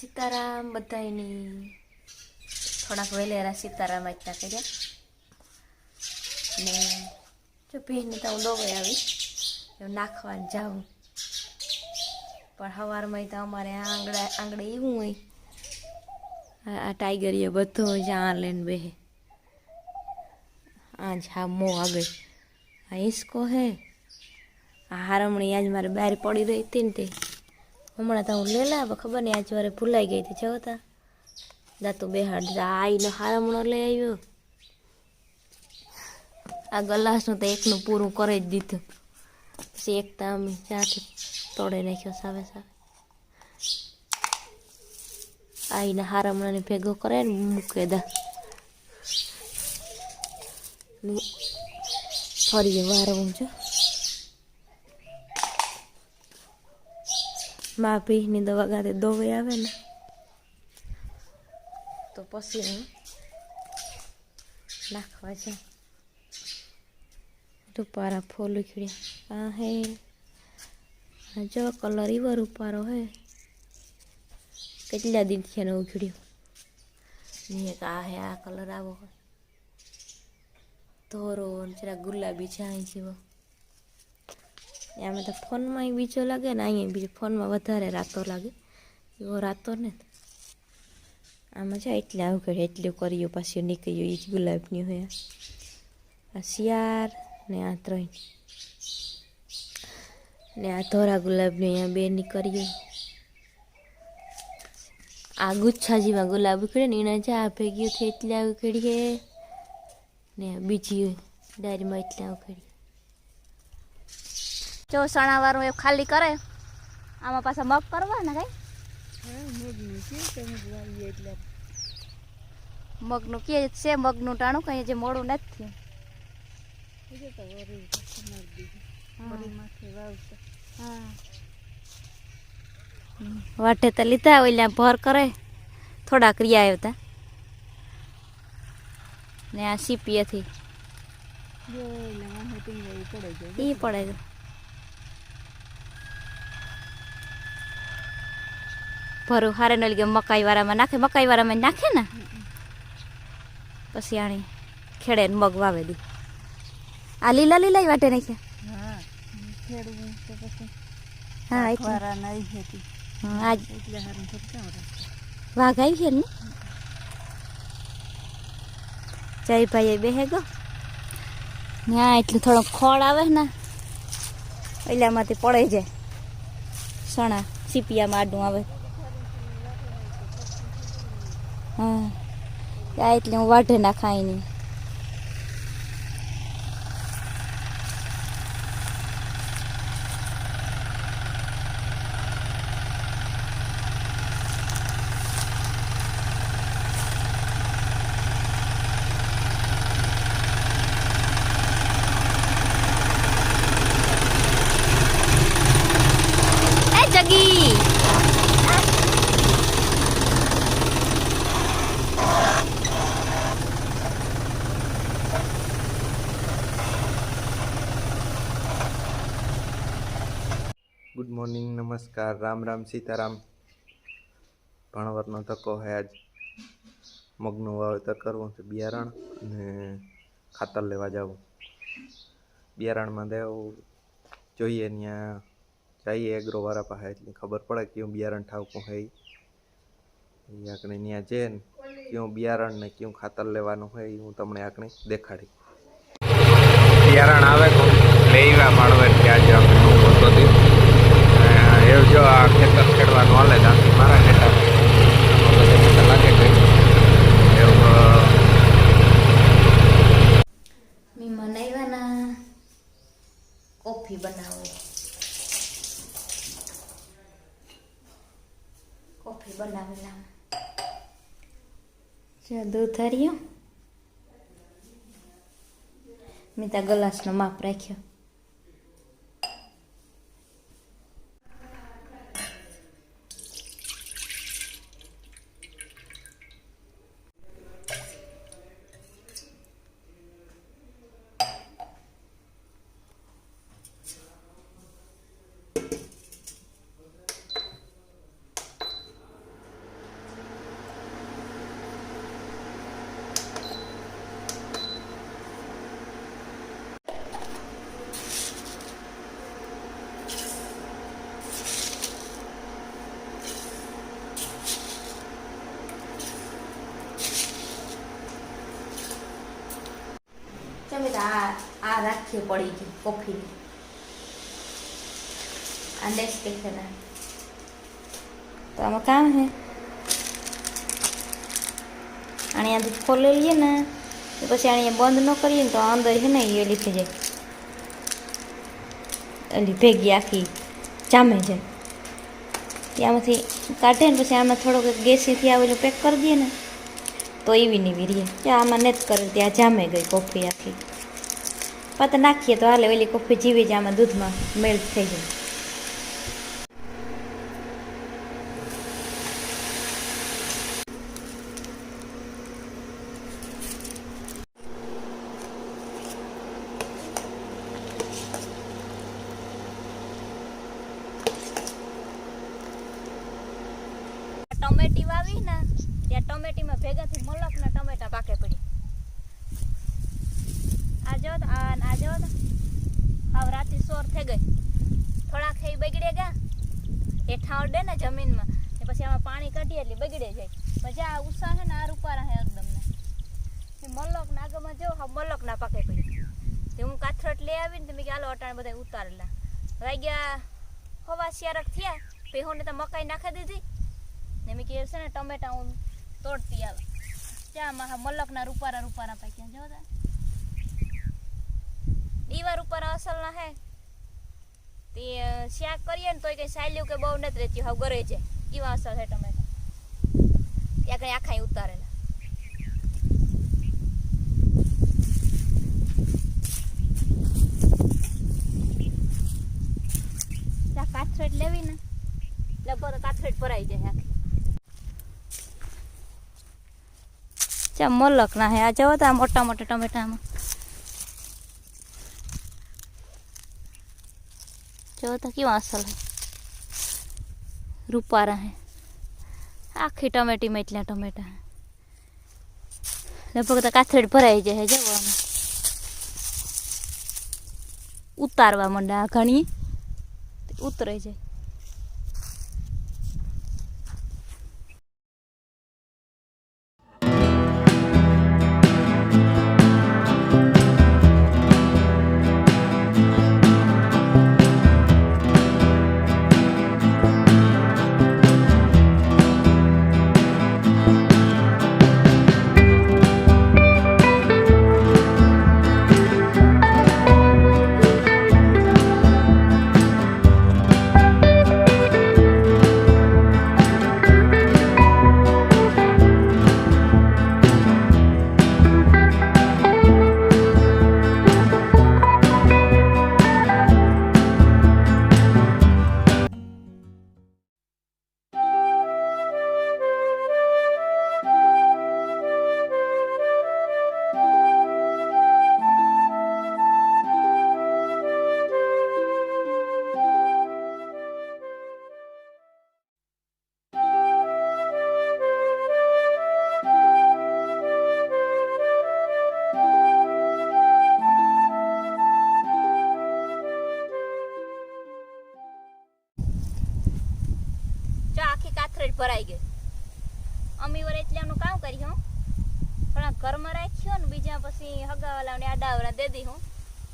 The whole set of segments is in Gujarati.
સીતારામ બધાયની. થોડાક વહેલેરા સીતારામ આજના કર્યા ને જો ભીને તો હું દોવે આવી એવું નાખવાનું જાઉં. પણ સવારમાં તો અમારે આંગળા, આંગળે એવું હોય. આ ટાઈગર ટાઈગરીએ બધો જ્યાં લઈને બેહે. આ જ હા મો આગળ. આ હિસકો હે. આ હારમણી આજ મારે બહાર પડી રહી હતી ને તે. હમણાં તો હું લેલા, હવે ખબર નહીં, આજ વારે ભૂલાઈ ગઈ હતી જવતા દાંતો બેહાડ આઈનો હારમણો લઈ આવ્યો. આ ગલાસનું તો એકનું પૂરું કરી જ દીધું. પછી એક તો અમે ત્યાંથી તોડી નાખ્યો સાવે સાવે. આઈને હારમણાને ભેગો કરે ને મૂકે દા. ફરી વારવું છે મા ભીની દવા ગાતે દોવે આવે ને તો પછી હું નાખવા છે રૂપારા ફૂલ ઉખડ્યા આ હે જો કલર ઈવો રૂપારો હે કેટલા દિનથી એને ઉખડ્યું ને આ હે આ કલર આવો ધોરો ને જરા ગુલાબી અહીં જેવો આમાં તો ફોનમાં બીજો લાગે ને અહીંયા બીજો ફોનમાં વધારે રાતો લાગે. એવો રાતો ને. આમાં છે એટલે આવું કરે એટલું કર્યું, પાછું નીકળ્યું એ જ ગુલાબની હોય આ. શિયાર ને આ ત્રણ. ને આ ધોરા ગુલાબની અહીંયા બે નીકળ્યું. આ ગુચ્છા જેવા ગુલાબ ઉખડે ને એના જે આ ભેગ્યું છે એટલે આવું કરીએ ને બીજી ડાયરીમાં એટલે આવું ઉખડીએ જો સણાવાળું એ ખાલી કરે આમાં પાછા મગ કરવા ને કઈ? મગનું કે છે મગનું ટાણું કઈ જે મોડું નથી વાટે તો લીધા ઓલા ભર કરે. થોડા ક્રિયા આવતા ને આ સીપીએથી એ પડે તો ભરું હારે ન લીધે મકાઈ વાળામાં નાખે મકાઈ વાળામાં નાખે ને? પછી આણી ખેડે મગ વાવે દી. આ લીલા લીલા વાટે નાખ્યા? હા એટલે હા, વાઘ આવી છે ને? એ બેહે ગો. ના એટલું થોડો ખોળ આવે ને એટલામાંથી પડે જાય. સણા સીપિયામાં આડું આવે. હા. એટલે હું વાઢે ના ખાઈ નહીં નમસ્કાર, રામ રામ સીતારામ. ભણવરનો ધક્કો હે આજ. મગનું વાવેતર કરવું છે બિયારણ અને ખાતર લેવા જવું. બિયારણમાં દેવું જોઈએ ત્યાં જઈએ એગ્રોવાળા પાસે એટલે ખબર પડે કયું બિયારણ ઠાવકું હે આપણે ત્યાં જઈને કયું બિયારણ ને કયું ખાતર લેવાનું હોય હું તમને આપણે દેખાડી. બિયારણ આવે તો લેવા માળવે ત્યાં જ આપણે હું ગોતો હતી એવું જો આ ખેતર ખેડવાનું હાલે છે આથી મારા ખેતર ખેતર લાગે છે એવું અ, મેં મનાવ્યાના કોફી બનાવો કોફી બનાવેલા જો દૂધ હર્યું. મેં ત્યાં ગ્લાસનો માપ રાખ્યો. આ રાખીએ પડી ગઈ કોફી આ નેસ્કેફે ના તો આમાં કામ હે? આને આ દૂધ ખોલી લઈએ ને પછી આને બંધ ન કરીએ ને તો અંદર છે ને એ લીધે જાય. એલી ભેગી આખી જામે જાય. ત્યાંમાંથી કાઢે ને પછી આમાં થોડોક ગેસીથી આવેલું પેક કરી દઈએ ને, તો એવી નહીં રહીએ આમાં નથી કરે ત્યાં જામે ગઈ કોફી આખી. પાછા નાખીએ તો હાલે ઓલી કોફી જીવી જ આમાં દૂધમાં મેળ થઈ જાય. ટમેટી વાવી ને ત્યાં ટમેટીમાં ભેગાથી મલકના ટમેટા પાકે પડી. જો આ ના જો હાવ રાતી સોર થઈ ગઈ. થોડાક થઈ બગડે ગયા. હેઠા અડે ને જમીનમાં. ને પછી આમાં પાણી કાઢીએ એટલે બગડે જાય. પછી આ ઉષા છે ને, આ રૂપારા હે એકદમ ને. એ મલક ના જો, હા મલક ના પાકે પડી. તે હું કાથરટ લઈ આવીને તમે કે આલો અટાણે બધા ઉતારેલા વાગ્યા હવા શિયારક થયા. પેહોને તો મકાઈ નાખી દીધી. ને મેં કહે છે ને, ટમેટા હું તોડતી આવે. ત્યાં મલકના રૂપારા રૂપારા પાક્યા. જો તા ઉપર અસલ ના હે. તે શાક કરીએ ને તોય કઈ સાલ્યું કે બહુ નથી રહેતી હવે ગરે છે. એવા અસલ હે ટમેટા. ત્યાં કઈ આખા ઉતારેલા કાથરેટ લેવી ને. લગભગ કાથરેટ ભરાઈ જાય આખી. ચા મલક ના હે આ જવો તો મોટા મોટા ટમેટામાં. જો તો કેવા અસલ હે રૂપારા હે આખી ટમેટીમાં એટલા ટમેટા હે લગભગ તો કાથરેડ ભરાઈ જાય જવો આમાં ઉતારવા માંડે આ ઘણી ઉતરાઈ જાય બીજા પછી હગાવાલાને આડાવરા દે દી હું.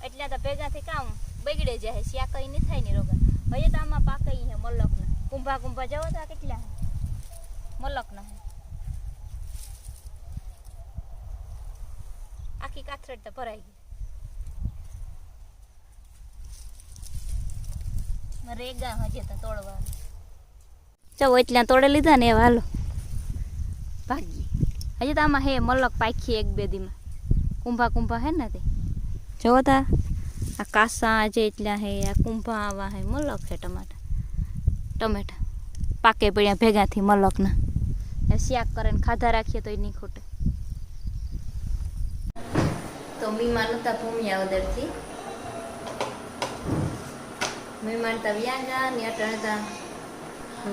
એટલે તો ભેગાથી કામ બગડે જાય શ્યા કઈ નહીં થાય ને રોગા. હજી તો આમાં પાકઈ હે મલકના. કુંભા કુંભા જવો તો આ કેટલા મલક મલકના હે આખી કાથરડ તો ભરાઈ ગઈ. રેગા હજી તો તોડવા ચો એટલા તોડે લીધા ને એ હાલો. ભાગી હજી તો આમાં હે મલક પાખી એક બે દીમાં. કુંભા કુંભા હે ને તે? જોવો તા આ કાસા જે એટલા હે આ કુંભા આવા હે મલક હે ટમાટા. ટમેટા. પાકે પડ્યા ભેગાથી મલકના. એ શાક કરીને ખાધા રાખીએ તો નહીં ખોટે. તો મીમાન હતા ભૂમિયા ઉદરથી મહેમાન તા વ્યાગા ને અટણતા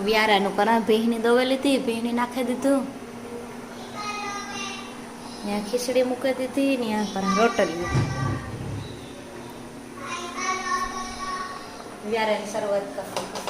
વ્યારાનું કરા ભેહની દોવેલી લીધી ભેહની નાખી દીધું. ત્યાં ખીચડી મૂકી દીધી ત્યાં પર રોટલી વ્યારે શરૂઆત કરી